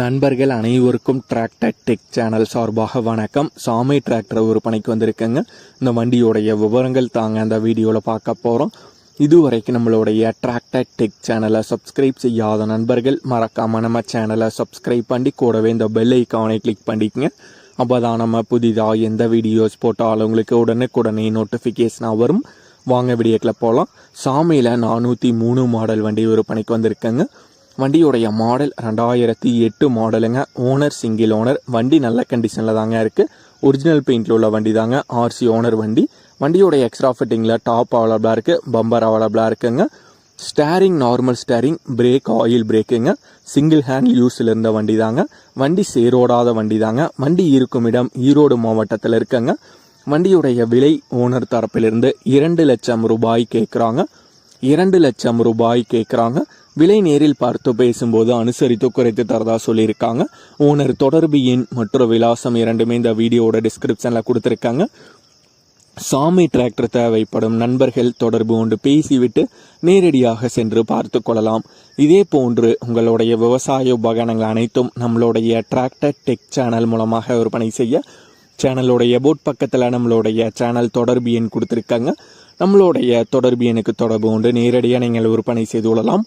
நண்பர்கள் அனைவருக்கும் tractor tech channel சார்பாக வணக்கம். சாமி டிராக்டர் விற்பனைக்கு வந்திருக்குங்க. இந்த வண்டியோடைய விவரங்கள் தாங்க அந்த வீடியோவில் பார்க்க போகிறோம் இதுவரைக்கும் நம்மளுடைய டிராக்டர் டெக் சேனலை சப்ஸ்கிரைப் செய்யாத நண்பர்கள் மறக்காமல் நம்ம சேனலை சப்ஸ்கிரைப் பண்ணி கூடவே இந்த பெல் ஐக்கானை கிளிக் பண்ணிக்கங்க. அப்போ தான் நம்ம புதிதாக எந்த வீடியோஸ் போட்டாலும் உங்களுக்கு உடனுக்குடனே நோட்டிஃபிகேஷனாக வரும். வாங்க வீடியோக்கில் போகலாம் சாமியில் நானூற்றி மூணு மாடல் வண்டி விற்பனைக்கு வந்திருக்கேங்க. வண்டியோடைய மாடல் ரெண்டாயிரத்தி எட்டு மாடலுங்க ஓனர் சிங்கிள் ஓனர் வண்டி நல்ல கண்டிஷனில் தாங்க இருக்குது ஒரிஜினல் பெயிண்டில் உள்ள வண்டி தாங்க ஆர்சி ஓனர் வண்டி. வண்டியோடைய எக்ஸ்ட்ரா ஃபிட்டிங்கில் டாப் அவைலபிளாக இருக்குது பம்பர் அவைலபிளாக இருக்குங்க. Steering normal steering brake oil பிரேக்குங்க single hand யூஸில் இருந்த வண்டி தாங்க வண்டி சேரோடாத வண்டி தாங்க வண்டி இருக்கும் இடம் ஈரோடு மாவட்டத்தில் இருக்குங்க. வண்டியுடைய விலை ஓனர் தரப்பிலிருந்து இரண்டு லட்சம் ரூபாய் கேட்குறாங்க இரண்டு லட்சம் ரூபாய் கேட்குறாங்க விலை நேரில் பார்த்து பேசும்போது அனுசரித்து குறைத்து தரதா சொல்லியிருக்காங்க. ஓனர் தொடர்பு எண் மற்றும் விலாசம் இரண்டுமே இந்த வீடியோட டிஸ்கிரிப்ஷனில் கொடுத்துருக்காங்க. சாமி டிராக்டர் தேவைப்படும் நண்பர்கள் தொடர்பு கொண்டு பேசிவிட்டு நேரடியாக சென்று பார்த்து கொள்ளலாம். இதே போன்று உங்களுடைய விவசாய உபகரணங்கள் அனைத்தும் நம்மளுடைய டிராக்டர் டெக் சேனல் மூலமாக விற்பனை செய்ய சேனலுடைய போட் பக்கத்தில் நம்மளுடைய சேனல் தொடர்பு எண் கொடுத்துருக்காங்க. நம்மளுடைய தொடர்பு எண்ணுக்கு தொடர்பு கொண்டு நேரடியாக நீங்கள் விற்பனை செய்து கொள்ளலாம்.